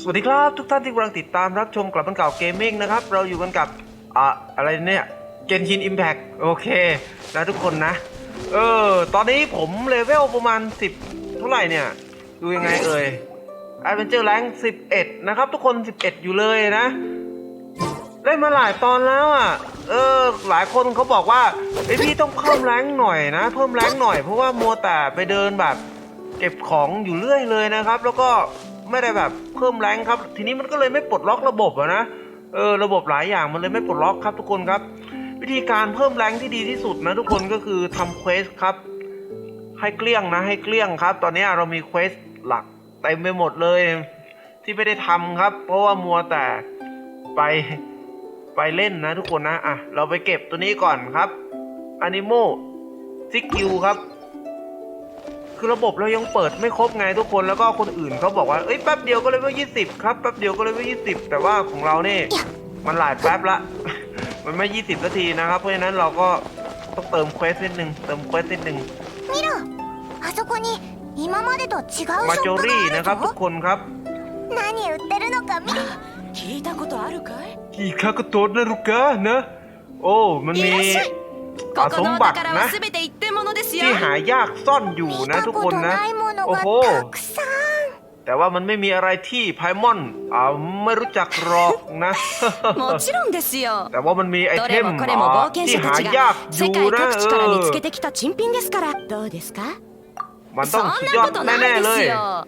สวัสดีครับทุกท่านที่กำลังติดตามรับชมกลับมันเก่าเกมมิ่งนะครับ เราอยู่กันกับอะอะไรเนี่ยเกนชินอิมแพ t โอเคนะทุกคนนะ เออ ตอนนี้ผมเลเวลประมาณ 10 เท่าไหร่เนี่ย ดูยังไงเอ่ย Adventure Rank 11 นะครับ ทุกคน 11 อยู่เลยนะเล่นมาหลายตอนแล้วอะ เออ หลายคนเขาบอกว่าไอพี่ต้องเพิ่มแรงหน่อยนะเพิ่มแรงหน่อยเพราะว่ามัวแต่ไปเดินแบบ เก็บของอยู่เรื่อยเลยนะครับ แล้วก็ ไม่ได้แบบเพิ่มแรงครับ ทีนี้มันก็เลยไม่ปลดล็อกระบบอะนะเออระบบหลายอย่างมันเลยไม่ปลดล็อกครับทุกคนครับ วิธีการเพิ่มแรงที่ดีที่สุดนะทุกคนก็คือทำเควสครับให้เกลี้ยงนะให้เกลี้ยงครับ ตอนนี้เรามีเควสหลักเต็มไปหมดเลย ที่ไม่ได้ทำครับ เพราะว่ามัวแต่ไปไปเล่นนะทุกคนนะอะเราไปเก็บตัวนี้ก่อนครับ Animo ซิกิวครับ คือระบบเรายังเปิดไม่ครบไงทุกคน แล้วก็คนอื่นเขาบอกว่า เอ้ยแป๊บเดียวก็เลยว่ายี่สิบครับ แป๊บเดียวก็เลยว่ายี่สิบแต่ว่าของเราเนี่ยมันหลายแป๊บละ มันไม่ยี่สิบนาทีนะครับ เพราะฉะนั้นเราก็ต้องเติมเควสนิดนึง เติมเควสนิดนึง 見ろあそこに今までと違うショ มา ッ โจ プ รี่ があ นะ る ครับ ทุก ぞ คนครับ 何売ってるのか見 聞いたことあるかい กี่คากโตนะลูกะนะ โอ้ มันมี いらっしゃいこ あ こ สม のお บัติ 宝 นะ は全て一点 物ですよ ที่หายากซ่อนอยู่ 見 นะ た ทุก こ คน と นะ ないもの โอ้ が โห たくさん แต่ว่ามันไม่มีอะไรที่ไพมอนอ่าไม่รู้จักหรอกนะ もちろんですよ แต่ว่ามันมีไอ ど เท れ ม もこれも อ่า 冒険 ที่ 者 หา たち ยาก が อ 世 ยู่ 界 นะ 各地 เอ から見 อ つけてきた珍品ですからどうですか มันต้อง そ สุ ん ดยอ な ด ことない แน่ๆ で เล す ย よ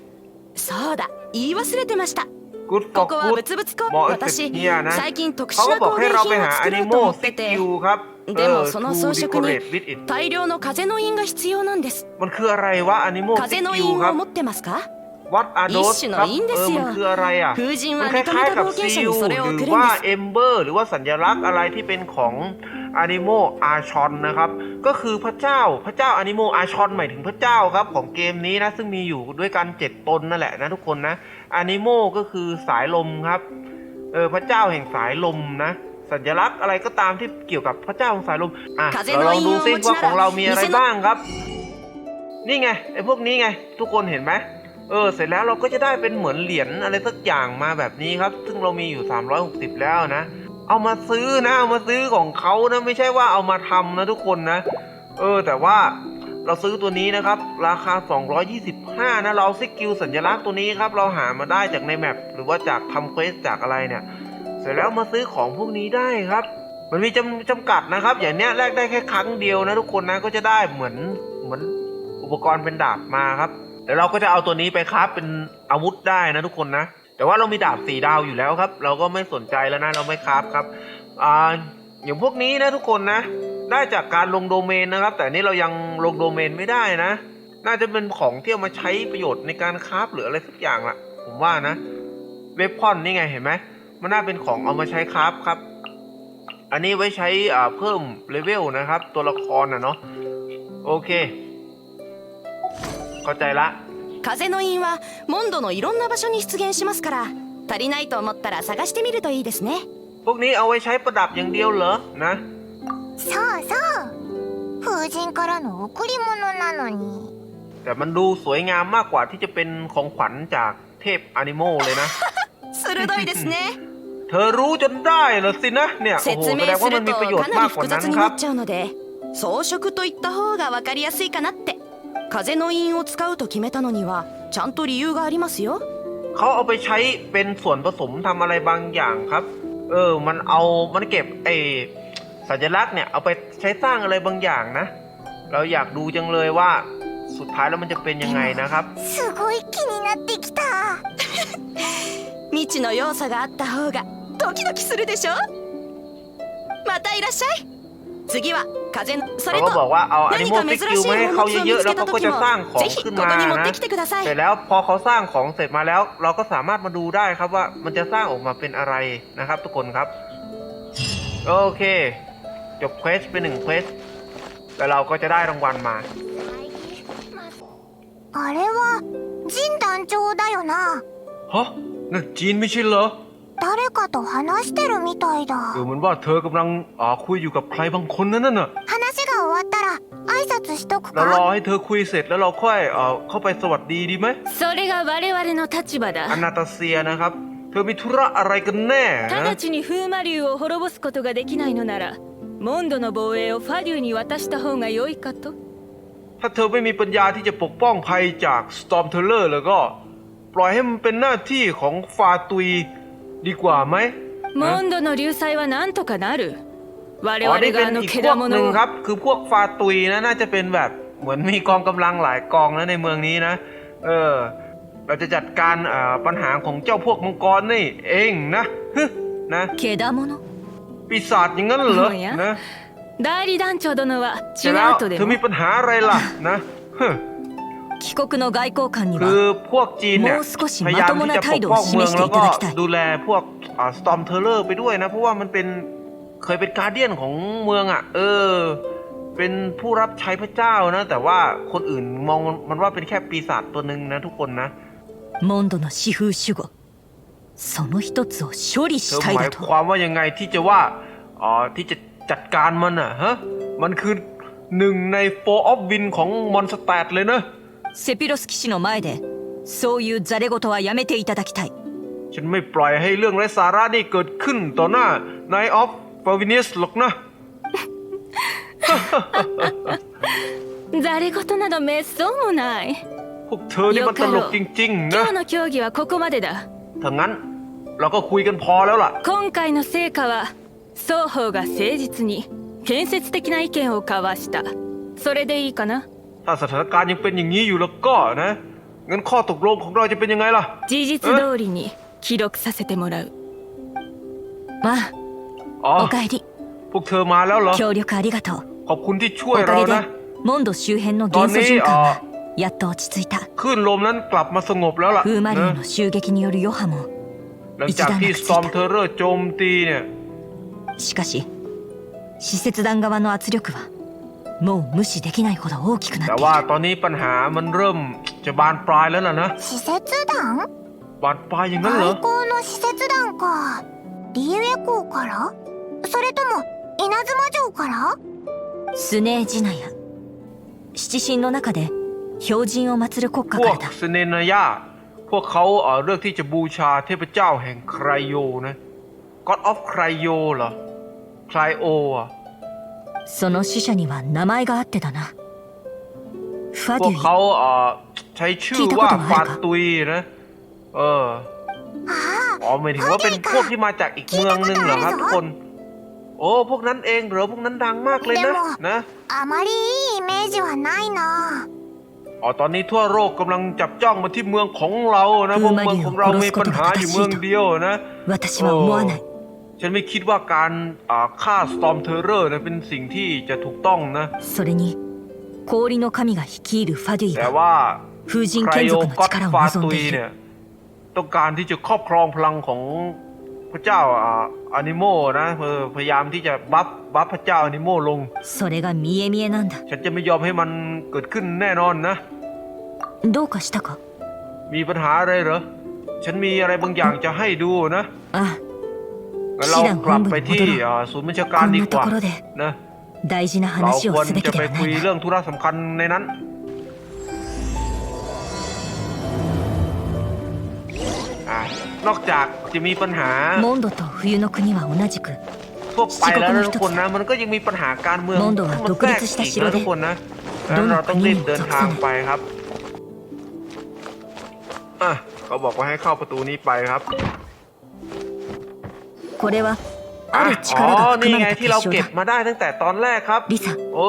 そうだ言い忘れてました Good こ for こは good 物々交เหมาะ 換 กับ 私 เฮียนะ 最近特 เขา 殊 ก็ な บอก 工 ให้ 芸 เราไป 品を หา 作ろう Animo と思ってて Skill ครับ でも เออ その to 装飾に decorate with it 大量の風の印が必要なんです มันคืออะไรวะ Animo 風の Skill 印ครั を บ 持ってますか What are 一 those 種の ครับ 印で เอ す อ よ มันคืออะไรอ่ะ 風神 มัน は ค 認め ล้าย た ๆกับ 冒険 ซี 者 ล にそれ ห を รือ 送るん ว่า です เอมเบอร์หรือว่าสัญลักษณ์อะไรที่เป็นของอนิโมอาชอนนะครับ ก็คือพระเจ้าพระเจ้าอนิโมอาชอนหมายถึงพระเจ้าครับของเกมนี้นะ ซึ่งมีอยู่ด้วยกันเจ็ดตนนั่นแหละนะทุกคนนะอนิโมก็คือสายลมครับ เออพระเจ้าแห่งสายลมนะ สัญลักษณ์อะไรก็ตามที่เกี่ยวกับพระเจ้าแห่งสายลมอะเราลองดูซิว่าของเรามีอะไรบ้างครับ นี่ไงไอ้พวกนี้ไง ทุกคนเห็นไหมเออ เสร็จแล้วเราก็จะได้เป็นเหมือนเหรียญอะไรสักอย่างมาแบบนี้ครับ ซึ่งเรามีอยู่ 360 แล้วนะ เอามาซื้อนะ เอามาซื้อของเขานะ ไม่ใช่ว่าเอามาทำนะทุกคนนะ เออ แต่ว่าเราซื้อตัวนี้นะครับ ราคา 225 นะ เราซิกิลสัญลักษณ์ตัวนี้ครับ เราหามาได้จากในแมปหรือว่าจากทำเควสจากอะไรเนี่ย เสร็จแล้วมาซื้อของพวกนี้ได้ครับ มันมีจำจำกัดนะครับ อย่างเนี้ยแลกได้แค่ครั้งเดียวนะทุกคนนะก็จะได้เหมือนเหมือนอุปกรณ์เป็นดาบมาครับเดี๋ยวเราก็จะเอาตัวนี้ไปคราฟเป็นอาวุธได้นะทุกคนนะแต่ว่าเรามีดาบสีดาวอยู่แล้วครับ เราก็ไม่สนใจแล้วนะเราไม่คราฟครับอ่าอย่างพวกนี้นะทุกคนนะ ได้จากการลงโดเมนนะครับ แต่นี่เรายังลงโดเมนไม่ได้นะ น่าจะเป็นของที่เอามาใช้ประโยชน์ในการคราฟหรืออะไรสักอย่างละผมว่านะ เวพอนนี่ไงเห็นไหม มันน่าเป็นของเอามาใช้คราฟครับ อันนี้ไว้ใช้อ่าเพิ่มเลเวลนะครับ ตัวละครนะเนาะ โอเค เข้าใจละ 風の印はモンドのいろんな場所に出現しますから足りないと思ったら探してみるといいですね พวกนี้เอาไว้ใช้ประดับอย่างเดียวเหรอ นะ そうそう風神からの贈り物なのに แต่มันดูสวยงามมากกว่าที่จะเป็นของขวัญจากเทพอนิโมเลยนะ 鋭いですね เธอรู้จนได้เหรอสินะ เนี่ย โอ้โห 説 แสด 明 งว่า す มัน る มี と ประโยช か น์ な มา り กกว่า 複 นั้น 雑に ครั な บ っちゃうので装飾といった方が分かりやすいかなって風の印を使うと決めたのにはちゃんと理由がありますよ เขาเอาไปใช้เป็นส่วนผสมทำอะไรบางอย่างครับ เออ มันเอา มันเก็บไอสัญลักษณ์เนี่ย เอาไปใช้สร้างอะไรบางอย่างนะ เราอยากดูจังเลยว่าสุดท้ายแล้วมันจะเป็นยังไงนะครับ すごい気になってきた未知の要素があった方が ドキドキするでしょまたいらっしゃい次は風のそれ เขาก็บอก と ว่าเอาอนิ 何 โม か ซิ 珍 กิล しい มาให้ 宝 เขา 物を เย 見 อะ つ ๆ แล้ว けた เขาก็ 時 จะสร้าง も ของ ぜひ ขึ้น こ มา こに持っ นะ てきてください เสร็จแล้วพอเขาสร้างของเสร็จมาแล้ว เราก็สามารถมาดูได้ครับว่ามันจะสร้างออกมาเป็นอะไรนะครับ ทุกคนครับ โอเค จบเควสไปหนึ่งเควสแล้วเราก็จะได้รางวัลมา あれは神団長だよな ฮะนั่นจีนไม่ใช่เหรอ 誰かと話してるみたいだ เออเหมือนว่าเธอกำลังอ่าคุยอยู่กับใครบางคนนั่นน่ะ 話が終わ わったら挨拶しとく แล้วรอ か ให้เธอคุยเสร็จแล้วเราค่อยเออเข้าไปสวัสดีดีไหม それが我々の立場 อ だ นาตาเซียนะครับ เธอมีธุระอะไรกันแน่ 直 นะ ちに風魔竜を滅ぼすことができないのならモンドの防衛をファリューに渡した方が良いかと ถ้าเธอไม่มีปัญญาที่จะปกป้องภัยจาก Storm t e l l e r แล้วก็ ปล่อยให้มันเป็นหน้าที่ของฟาตุย ดีกว่าไหม モンドの流祭はなんとかなる我 อ๋อ 々 นี่เป็น があの อีก 毛 พวกหนึ่ง 玉を ครับ คือพวกฟาตุยนะน่าจะเป็นแบบเหมือนมีกองกำลังหลายกองนะในเมืองนี้นะ เออ เราจะจัดการเอ่อปัญหาของเจ้าพวกมังกรนี่เองนะฮึนะ 毛玉 ปีศาจอย่างนั้นเหรอ โอ้ยอะ นะ 代理団長殿は เสร็ 違 จแล้ว うとで เธอ も มีปัญหาอะไรล่ะนะฮึ 帰国の外交官に คือ は พวกจีนเนี่ย もう少し พยายาม まとも ที่ な จะป 態 ก 度 ป้ を องเมือง 示して แล้ว い ก็ ただきたい ดูแลพวกสตอมเทเลอร์ไปด้วยนะ เพราะว่ามันเป็นเคยเป็นการเดียนของเมืองอ่ะ เออ เป็นผู้รับใช้พระเจ้านะ แต่ว่าคนอื่นมองมันว่าเป็นแค่ปีศาจตัวหนึ่งนะทุกคนนะ モンドの四風守護その一つを処理 เธ し อ たい หมา だ ย と ความว่ายังไงที่จะว่าอ๋อที่จะจัดการมันอ่ะฮะ มันคือหนึ่งในโฟออฟวินของมอนสเตดเลยนะ セピロス騎士の前でそういうザレ事はやめていただきたい ฉันไม่ปล่อยให้เรื่องไร้สาระนี่เกิดขึ้นต่อหน้านายออฟฟาวินิสหรอกนะ ざれ言などめっそうもない พวกเธอนี่มันตลกจริง ๆ นะ 今日の協議はここまでだ ถ้างั้น เราก็คุยกันพอแล้วล่ะ 今回の成果は双方が誠実に建設的な意見を交わしたそれでいいかな ถ้าสถานการณ์ยังเป็นอย่างนี้อยู่แล้วก็นะ งั้นข้อตกลงของเราจะเป็นยังไงล่ะ 事実通りに記録させてもらうま อ๋อ あおかえり พวกเธอมาแล้วเหรอ 協力ありがとう ขอบคุณที่ช่ お วย か เรา げで นะ モンド周辺の元素循環はやっと落ち着いた คลื่นลมนั้นกลับมาสงบแล้วล่ะ 風魔竜 นะ の襲撃による余波も หลังจากที่ Storm t e r r o r โจมตีเนี่ย しかし使節団側の圧力は もう無視できないほど大きくな แต่ ってい ว่า る ตอนนี้ปัญหามันเริ่มจะบานปลายแล้วล่ะนะ 使節団 บานปลายอย่างนั้นเหรอ 外交の使節団かリーウェ港からそれとも稲妻城からスネージナヤ七神の中で標準を祀る国 พ 家 ว か ก らだ เซเนนายาพวกเขาเอ่อเลือกที่จะบูชาเทพเจ้าแห่งไครโยนะ God of ไครโยเหรอไครโออ่ะ その死者には名前があってだなファ พว デ ก ュイ เขาเอ่อใช้ชื่อว่าฟาตุยนะ เออ あ อ๋อหมายถึงว่าเป็นพวกที่มาจากอีกเมืองหนึงเหรอครับทุกคน โอ้พวกนั้นเองเหรอพวกนั้นดังมากเลยนะ นะ ああまりいいイメージはないな อ๋อตอนนี้ทั่วโลกกำลังจับจ้องมาที่เมืองของเรานะเพราะเมืองของเรามีปัญหาอยู่เมืองเดียวนะ 私は思わない ฉันไม่คิดว่าการอ่าฆ่า Storm Terror นะเป็นสิ่งที่จะถูกต้องนะ それに氷の神が率いるファデュイ แต่ は ว่า 風神 ใคร 眷 โอ 属の ก็อด 力を ฟา 望ん ตุ で ย い เนี่ る ยต้องการที่จะครอบครองพลังของพระเจ้าอ่าอนิโมนะเออพยายามที่จะบัฟบัฟพระเจ้าอนิโมลง それが見え見えなんだ ฉันจะไม่ยอมให้มันเกิดขึ้นแน่นอนนะ どうかしたか มีปัญหาอะไรเหรอ ฉันมีอะไรบางอย่างจะให้ดูนะ ああ งั้นเรากลับไปที่ศูนย์บัญชาการดีกว่านะเราควรจะไปคุยเรื่องธุระสำคัญในนั้นนอกจากจะมีปัญหาทั่วไปแล้วทุกคนนะมันก็ยังมีปัญหาการเมืองมันแทรกอีกนะทุกคนนะแล้วเราต้องรีบเดินทางไปครับอะเขาบอกว่าให้เข้าประตูนี้ไปครับ これは อ่ะ ある อ๋อ 力が นี่ 含ま ไง れた ที่เรา 結晶 เก็บ だ มาได้ตั้งแต่ตอนแรกครับ リサ โอ้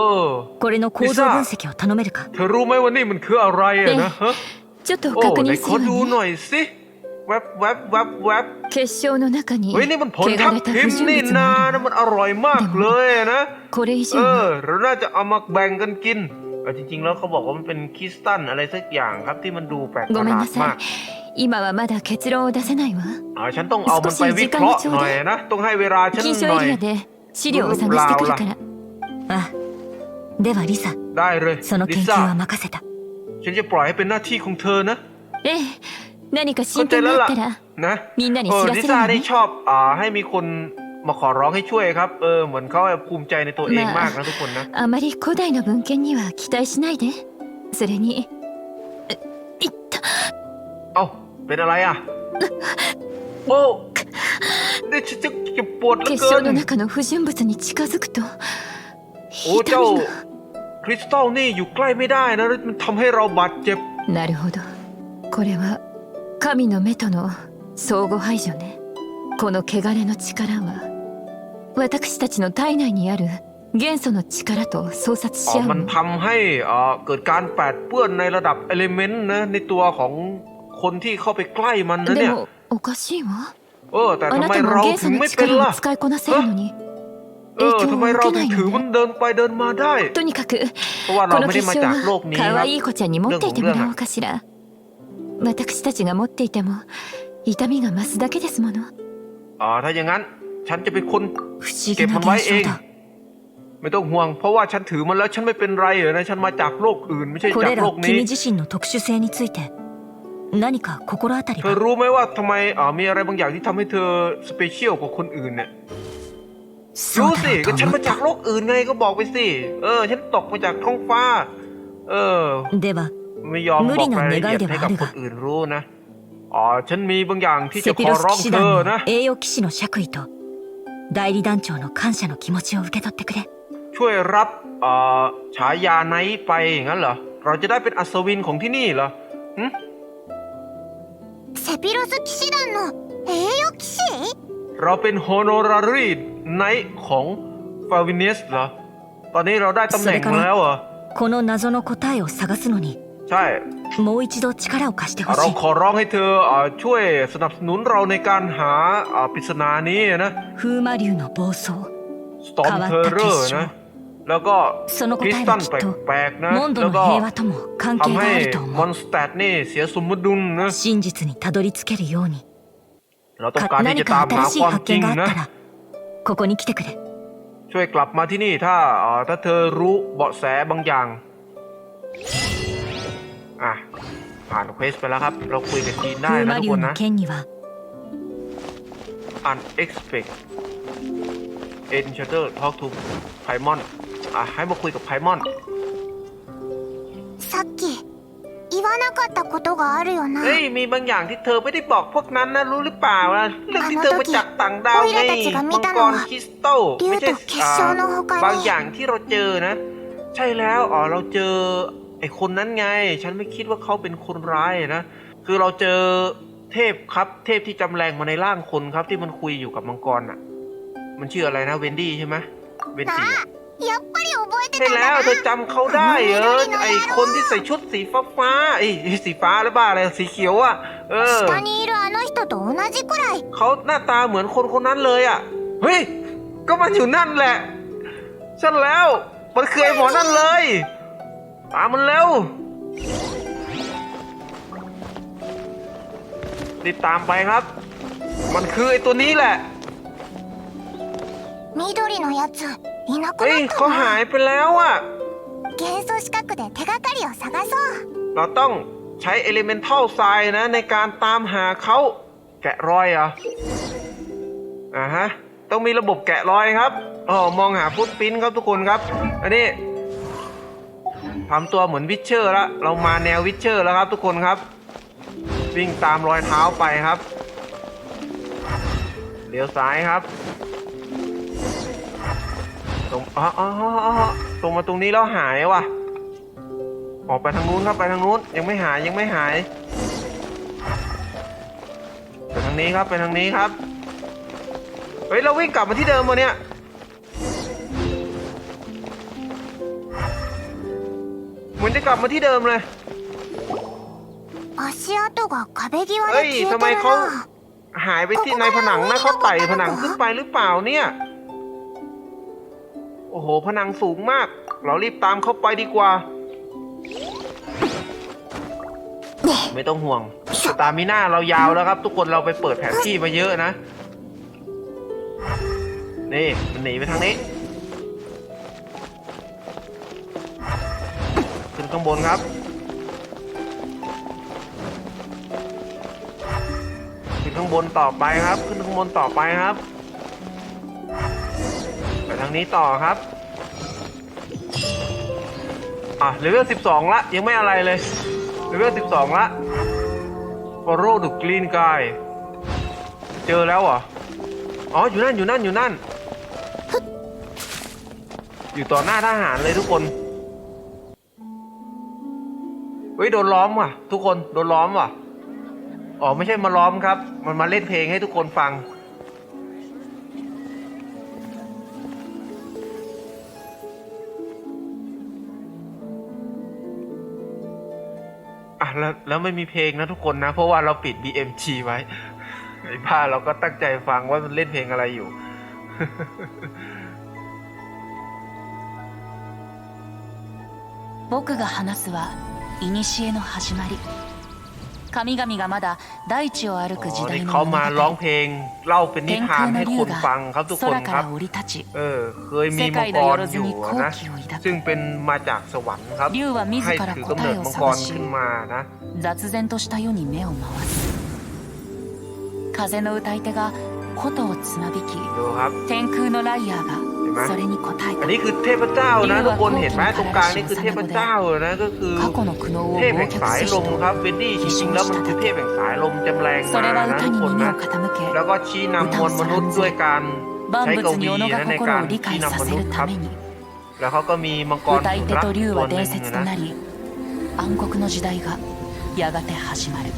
これの構造分析を頼めるか เธอรู้ไหมว่านี่มันคืออะไรอะนะฮะ ちょっと โอ้ 確 ไหน 認 ข す อ る ดู わ หน่ ね อยสิแวบแวบแวบแวบ 結晶の中に เฮ้ยนี่มันผล 汚 ทับ れた ทิ 不 ม 純 นี่ 物 นา もあ นะ る มันอร่อยมากเลยนะ これ以 เอ 上 อ は เราน่าจะเอามาแบ่งกันกินเออจริง ๆ แล้วเขาบอกว่ามันเป็นคริสตัลอะไรสักอย่างครับที่มันดูแปลกป ご ระห めん ลา な ดมาก さい 今はまだ結論を出せないわ อ๋อฉันต้องเอามันไปวิเคราะห์หน่อยนะ ต้องให้เวลาฉัน 近所 หน่อ エ ย リアで資料を探してくるからあではリサ ได้เลย その ลิ 研究 ซ่า は任せた ฉันจะปล่อยให้เป็นหน้าที่ของเธอนะ ええ何か เข้า 進 ใจ 展が แล้ว あ ล่ะ ったら นะ みんなに เออ 知ら ลิ せる ซ่า わ นี่ ね ชอบอ่าให้มีคน มาขอร้องให้ช่วยครับ เออ เหมือนเขาภูมิใจในตัวเองมากนะทุกคนนะ あまり古代の文献には期待しないでそれにえいった เอ้า เป็นอะไรอ่ะ โอ้เดี๋ยวฉันจะจะปวดเหลือ 結 เกิ 晶 น の中の不純物に近づくと โอ้ 痛 เจ้า みが คริสตัลนี่อยู่ใกล้ไม่ได้นะแล้วมันทำให้เราบาดเจ็บ なるほどこれは神の目との相互排除ねこの汚れの力は私たちの体内にある元素の力と相殺 อ๋ し อ 合う มัน の ทำให้อ่าเกิดการแปดเปื้อนในระดับเอลิเมนต์นะ ในตัวของ คนที่เข้าไปใกล้มันนะเนี่ยเออแต่ทำไมเราถึงไม่เป็นล่ะเออทำไมเราถึงถือมันเดินไปเดินมาได้เพราะว่าเราไม่ได้มาจากโลกนี้ครับเรื่องของเรื่องอะ私たちが持っていても痛みが増すだけですものอ่าถ้าอย่างนั้น ฉันจะเป็นคนเก็บมันไว้เอง ไม่ต้องห่วง เพราะว่าฉันถือมันแล้วฉันไม่เป็นไรเลยนะ ฉันมาจากโลกอื่นไม่ใช่จากโลกนี้ก็แล้วคุณ自身の特殊性について何か心当たり เธอ は รู้ไหมว่าทำไมอ่ามีอะไรบางอย่างที่ทำให้เธอสเปเชียลกว่าคนอื่นเนี่ย そ รู้ う สิ だろ ก็ うと ฉัน 思 มา っ จาก た โลกอื่นไงก็บอกไปสิ เออ ฉันตกมาจากท้องฟ้า เออ では ไม่ยอม 無 บ 理 อก な รายละเอียด 願いでは ให้กับ あるが คนอื่นรู้นะ อ๋อ ฉันมีบางอย่างที่จะ セピ ขอ ロス ร้อง 騎士 เธอ 団 นะ の栄誉騎士の爵位と代理団長の感謝の気持ちを受け取ってくれ ช่วยรับอ่าฉายาไนท์ไปอย่างนั้นเหรอ เราจะได้เป็นอัศวินของที่นี่เหรอหึ セピロス騎士団の栄誉騎士 เราเป็นโฮโนรารีไนท์ของฟาวิเนสเหรอ ตอนนี้เราได้ตำแหน่งมาแล้วเหรอ この謎の答えを探すのに ใช่ もう一度力を貸してほ เรา しい ขอร้องให้เธออ่าช่วยสนับสนุนเราในการหาอ่าปริศนานี้นะ 風魔竜の暴走 สตอมเทอร์เรอร์นะ แล้วก็คริสตันแปลกๆนะแล้วก็ทำให้มอนสเตอร์นี่เสียสมดุลนะเราต้องการที่จะตามหาความจริงนะช่วยกลับมาที่นี่ถ้าถ้าเธอรู้เบาะแสบางอย่างอะผ่านเควสไปแล้วครับ เราคุยกับจีนได้นะทุกคนนะอันเอ็กซ์เพกเอ็นชัตเตอร์ทอกทูไพมอน อ่ะ ให้มาคุยกับไพมอน さっき言わなかったことがあるよな เฮ้ย มีบางอย่างที่เธอไม่ได้บอกพวกนั้นนะ รู้หรือเปล่านะเรื่องที่เธอมาจากต่างดาวไง โอ้ยแล้วแต่จิกามิ มัง ตะ ก の รคริสตัล 竜 ไม่ใช่ と結晶の他 บาง に อย่างที่เราเจอนะ ใช่แล้วอ๋อเราเจอ ไอ้คนนั้นไง ฉันไม่คิดว่าเขาเป็นคนร้ายนะ คือเราเจอเทพครับ เทพที่จำแรงมาในร่างคนครับ ที่มันคุยอยู่กับมังกรอ่ะ มันชื่ออะไรนะเวนดี้ใช่ไหมเวนดี้ やっぱり覚えて ใช่ たん แล้ว だ เธอ な จำเขาได้เหรอไอคนที่ใส่ชุดสีฟ้าฟ้าๆไอยสีฟ้าหรือเปล่าอะไรสีเขียวอ่ะ เออ 下にいるあの人と同じくらい เขาหน้าตาเหมือนคนคนนั้นเลยอ่ะ เฮ้ย ก็มันอยู่นั่นแหละ ฉันแล้ว มันคือไอหมอนั่นเลย ตามมันเร็วรีบตามไปครับ มันคือไอตัวนี้แหละ 緑のやつ いなく เฮ้ย なった เขา な หายไปแล้วอ่ะ 元素四角で手がかりを探そう เราต้องใช้ Elemental s i นะ ในการตามหาเขาแกะรอยเหรออ่าฮะ ต้องมีระบบแกะรอยครับอ๋อมองหาฟุตปิ้นครับทุกคนครับ อันนี้ทำตัวเหมือนวิชเชอร์แล้ว เรามาแนววิชเชอร์แล้วครับทุกคนครับ วิ่งตามรอยเท้าไปครับเลี้ยวซ้ายครับ ต รงอ๋ออ๋ออ๋ออ๋อตรงมาตรงนี้แล้วหายว่ะ ออกไปทางนู้นครับไปทางนู้นยังไม่หายยังไม่หาย ไปทางนี้ครับไปทางนี้ครับเฮ้ยเราวิ่งกลับมาที่เดิมวะเนี่ยเหมือนจะกลับมาที่เดิมเลย 足跡が壁際でเฮ้ย 消え ทำไม てる เขา な หายไปที่ในผนังนะเขาไต่ผนังขึ้นไปหรือเปล่าเนี่ย โ อ้โหผนังสูงมาก เรารีบตามเข้าไปดีกว่า ไม่ต้องห่วง ตามิน่าเรายาวแล้วครับ ทุกคนเราไปเปิดแผนที่มาเยอะนะ นี่มันหนีไปทางนี้ ขึ้นข้างบนครับขึ้นข้างบนต่อไปครับ ขึ้นข้างบนต่อไปครับางนี้ต่อครับ อะเลเวล12 ละ ยังไม่อะไรเลยเลเวล12 ละ Follow the green guy เจอแล้วเหรอ อ๋อ อยู่นั่น อยู่นั่น อยู่นั่น อยู่ต่อหน้าทหารเลยทุกคน เฮ้ย โดนล้อมว่ะ ทุกคน โดนล้อมว่ะ อ๋อ ไม่ใช่มาล้อมครับ มันมาเล่นเพลงให้ทุกคนฟัง แล้วแล้วไม่มีเพลงนะทุกคนนะ เพราะว่าเราปิด BMG ไว้ ไอ้บ้าเราก็ตั้งใจฟังว่ามันเล่นเพลงอะไรอยู่ 僕が話すは古の始まり 神々がまだ大地を歩く อ๋ 時 อ 代 นี่ の เขามาร้อง 物語 เพลงเล่าเป็นนิ 天 ทาน 空の ให้ค 竜 นฟังครับ が ทุกคน 空か ครับ ら降り立ち เออ เคยมี 世 มัง 界 ก の ร よろ อ ず ยู่ に อะ 好 นะ 奇を抱 ซึ่ง く เป็นมาจากสวรรค์ครับ 竜は自 ให้ ら ถือกำ 答 เนิ え ด を มังกร 探し ขึ้นมานะ 雑然とした世に目を回す風の歌い手が琴をつまびき ดูครับ 天空のライアー ไหม がそれに応え อัน た นี้คือเทพเจ้านะทุกคนเห็นไหมตรงกลางนี่คือเทพเจ้านะก็คือ 過去の苦悩を เทพ 忘 แห่ง 却 สาย せ ล し ม と ครับเวนดี้จริงๆแล้วมันคือเทพแห่งสายลมจำแรง そ มา れは นะ 歌 ทุก に คน 耳 นะ を傾け แล้วก็ชี้นำมวลมนุษย์ด้วยการ 万 ใช้ก 物 วี に己が นะในการ 心を理 ชี้ 解さ นำม せ นุษ る ย์ค た รับ めに แล้วเขาก็มีมังกร 歌い手 รัก と竜 ตัว は หนึ่ 伝 ง 説と นะ なり暗黒の時代がやがて始まる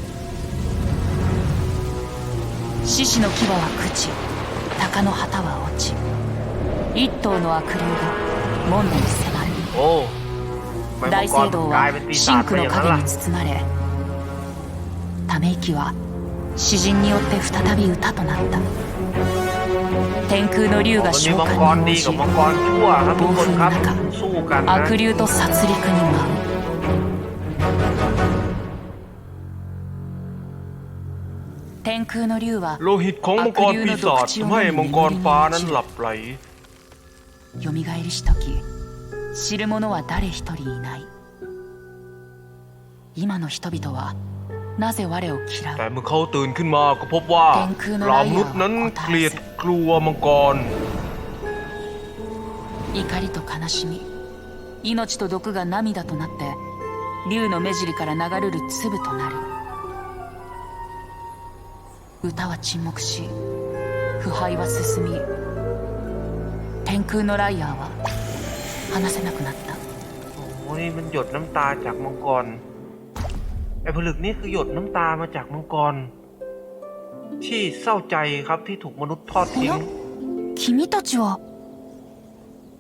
獅子の牙は朽ち鷹の旗は落ち 一頭の悪竜が門羅に迫る โอ้ทำไมมั 大 งก 聖 ร 堂 กลาย は เป็นปีศา 真 จไป 紅 อ の ย่างนั้น 影 ล่ะ に包まれため息は詩人によって再び歌となった天空の竜 มั が นมี 召 มัง 喚 กร に ดี 応 กับ じ มังกรชั่วครับทุกคนครับสู้กันนะ 悪竜と殺戮に舞う天空の竜は โลหิตของมังกรปีศาจทำให้มังกรฟ้านั้นหลับไหล 蘇りし時知る者は誰一人いない今の人々はなぜ我を嫌 แต่ う เมื่อเขาตื่นขึ้นมาก็พบว่าเหล่ามนุษย์นั้นเกลียดกลัวมังกร 怒りと悲しみ命と毒が涙となって竜の目尻から流れる粒となる歌は沈黙し腐敗は進み 天空のライアーは話せなくなった โอ้นี่มันหยดน้ำตาจากมังกรไอ้ผลึกนี่คือหยดน้ำตามาจากมังกร ที่เศร้าใจครับที่ถูกมนุษย์ทอดทิ้ง 君たちは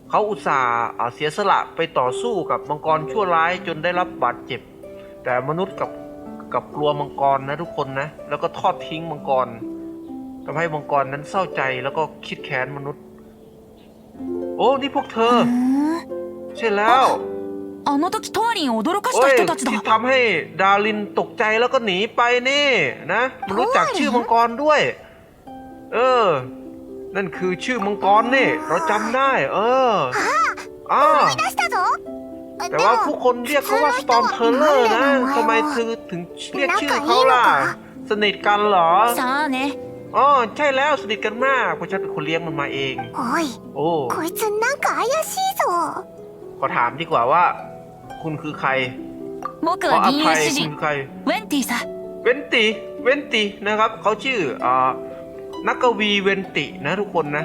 เขาอุตส่าห์อ่าเสียสละไปต่อสู้กับมังกรชั่วร้ายจนได้รับบาดเจ็บ แต่มนุษย์กับกับกลัวมังกรนะทุกคนนะ แล้วก็ทอดทิ้งมังกรทำให้มังกรนั้นเศร้าใจแล้วก็คิดแค้นมนุษย์ โอ้นี่พวกเธอ ふーん ใช่แล้ว あの時トワリンを驚かし โอ้ た ย 人たち ที่ だ ทำให้ดารินตกใจแล้วก็หนีไปนี่นะมันรู้จักชื่อมังกรด้วย เออ นั่นคือชื่อมังกรนี่เราจำได้ เอออ่า 出したぞで แต่ว่าผู้ も คนเรียกเขาว่า Storm t e r r o r นะทำไมเธอถึงเรียกชื่อเขาล่ะ สนิทกันเหรอ さあね อ๋อใช่แล้วสนิทกันมากเพราะฉันเป็นคนเลี้ยงมันมาเอง おい โอ้ こいつなんか怪しいぞ ขอถามดีกว่าว่า คุณคือใคร 僕 ขอ は อ 銀 ภั 融 ย 詩 คุณ 人 คือใคร ウェンティさ เวนติ เวนตินะครับ เขาชื่ออ่านักกวีเวนตินะทุกคนนะ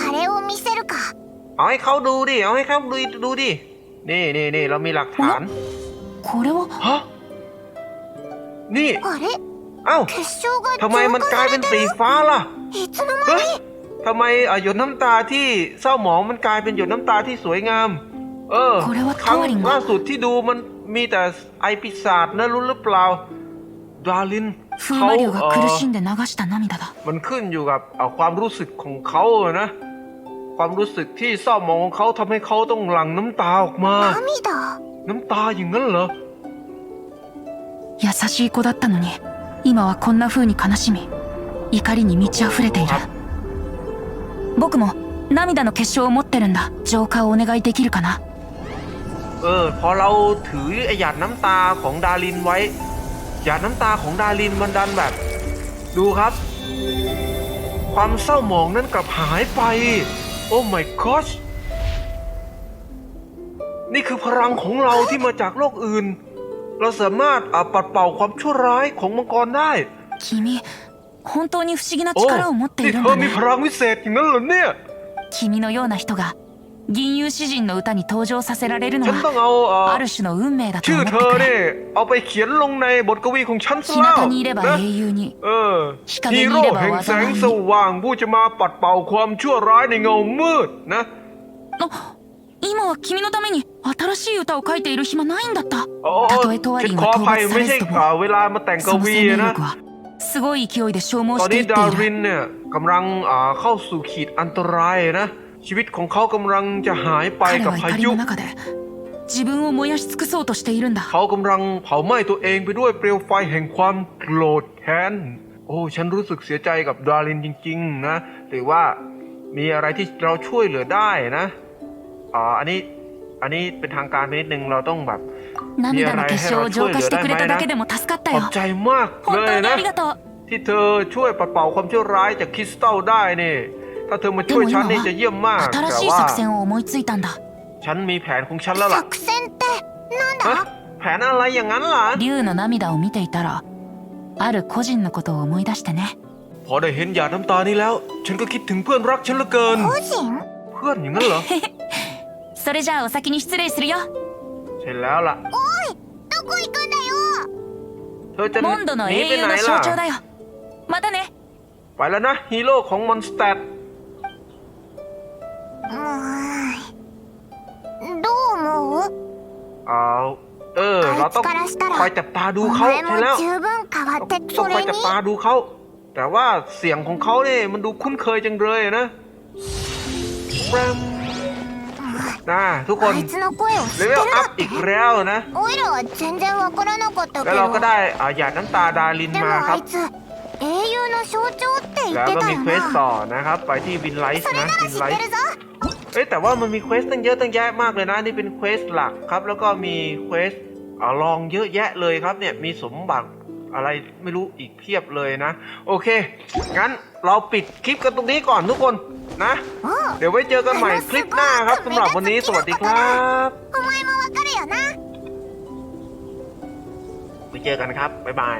あれを見せるか เอาให้เขาดูดิ เอาให้เขาดูดูดิ นี่นี่นี่เรามีหลักฐาน これは ฮะ นี่ あれ เอ้า 結晶が ทำไมมัน 浄 กลาย 化さ เป็ れ น て สี る ฟ้าล่ะ いつの間 เฮ้ย に ทำไมอ่ะหยดน้ำตาที่เศร้าหมองมันกลายเป็นหยดน้ำตาที่สวยงาม เออ これは ครั้ง トワリン ล่า が สุดที่ดูมันมีแต่ไอปีศาจนะรู้หรือเปล่า ดาริน 風 เขา 魔竜 เอ が苦 อ しんで流した涙だ มันขึ้นอยู่กับเอาความรู้สึกของเขาอะนะ こ ความรู้สึกที่เศร้าหมองของเขาทำให้เขาต้องหลั่งน้ำตาออกมา 涙 น้ำตาอย่างนั้นเหรอ 優しい子だったのに今はこんな風に悲しみ怒りに満ち溢れている僕も涙の結晶を持ってるんだ浄化をお願いできるかな เออ พอเราถือไอหยาดน้ำตาของดารินไว้ หยาดน้ำตาของดารินมันดันแบบ ดูครับ ความเศร้าหมองนั้นกลับหายไป โอ้ my gosh นี่คือพลังของเราที่มาจากโลกอื่น เราสามารถอ่ะปัดเป่าความชั่วร้ายของมังกรได้ 君本当に不思議な โอ้ 力を持ってい นี่ るん เธอ だ มี ね พลังวิเศษอย่างนั้นเหรอเนี่ย 君のような人が 銀融詩人の歌に登場させられるの ฉันต้อ は งเอาเอ่อ ある種の運命だと ชื่อ 思っ เธ て อ くれ เนี่ยเอาไปเขียนลงในบทกวีของฉันซะ 日 แล้ว 向にいれば นะ 英雄に เออ 日 ฮี 陰に โร่ いれば แห่งแส 災 ง い ส に ว่างผู้จะมาปัดเป่าความชั่วร้ายในเงามืดนะ あ今は君のために新しい歌を書いている暇ないんだった โอ้ たとえトワ ฉั リ น ン ขอ が อ 討 ภัย 伐さ ไม่ れ ใช่ ずと อ่า も เวลามาแต่งก その วี 生命 นะ 力はすごい勢いで消耗 ตอน してい นี้ って ดาย る รินเนี่ยกำลังอ่าเข้าสู่ขีดอันตรายนะ ชีวิตของเขากำลังจะหายไป 彼 กับ は พา 怒り ยุ の中で自分を燃やし尽くそうとしているんだ เขากำลังเผาไหม้ตัวเองไปด้วยเปลวไฟแห่งความโกรธแค้น โอ้ ฉันรู้สึกเสียใจกับดารินจริง ๆ นะหรือว่ามีอะไรที่เราช่วยเหลือได้นะอ่าอันนี้ อันนี้เป็นทางการไปนิดนึงเราต้องแบบ 涙の結晶を浄化してくれただけでも助かった ขอ よ บใจมาก 本 เลย 当に นะ ありがとう ที่เธอช่วยปัดเป่าความชั่วร้ายจากคริสตัลได้นี่ ถ้าเธอมาช่วยฉันนี่จะเยี่ยมมาก 新 แต่ しい ว่า 作戦を思いついたんだ ฉันมีแผนของฉันแล้วล่ะ 作戦ってなん ฮะ だ แผนอะไรอย่างนั้นล่ะ 竜の涙を見ていたらある個人のことを思い出してね พอได้เห็นหยาดน้ำตานี้แล้ว ฉันก็คิดถึงเพื่อนรักฉันเหลือเกิน 個人 เพื่อนอย่างนั้นเหรอ それじゃあお先に失礼するよ ใช่แล้วล่ะ どこ行くんだよ เธอจะ モンドの หนี 英 ไป 雄 ไหน の象 ล่ะ 徴だよまたね ไปแล้วนะ ฮีโร่ของมอนสเตด う からしたら คอยจับตาดู お เขา 前 ใช่แล้ว も十分変わって ต้ そ องคอ れ ยจับ に ตาดูเขา แต่ว่าเสียงของเขาเนี่ยมันดูคุ้นเคยจังเลยนะแปมนะทุกคน あいつの声を知 เล ってる เวลอั だ พ って อีกแล้วนะ おいらは全然わからなかったけ แล้วเราก็ ど ได้อ่าหยาดน้ำตาดาริน でも มาค あ รับ いつ英雄の象徴って言 แล้ っ ว て ก็ た มี よ เควส な ต่อนะครับ ไปที่วินไลท์ それ นะ なら วิน 知 ไล って ท์ るぞ เอ้ยแต่ว่ามันมีเควสตั้งเยอะตั้งแยะมากเลยนะ นี่เป็นเควสหลักครับ แล้วก็มีเควส อลองเยอะแยะเลยครับเนี่ยมีสมบัติอะไรไม่รู้อีกเพียบเลยนะ โอเค งั้นเราปิดคลิปกันตรงนี้ก่อนทุกคนนะ เดี๋ยวไว้เจอกันใหม่คลิปหน้าครับสำหรับวันนี้สวัสดีครับไปเจอกันครับ บ๊ายบาย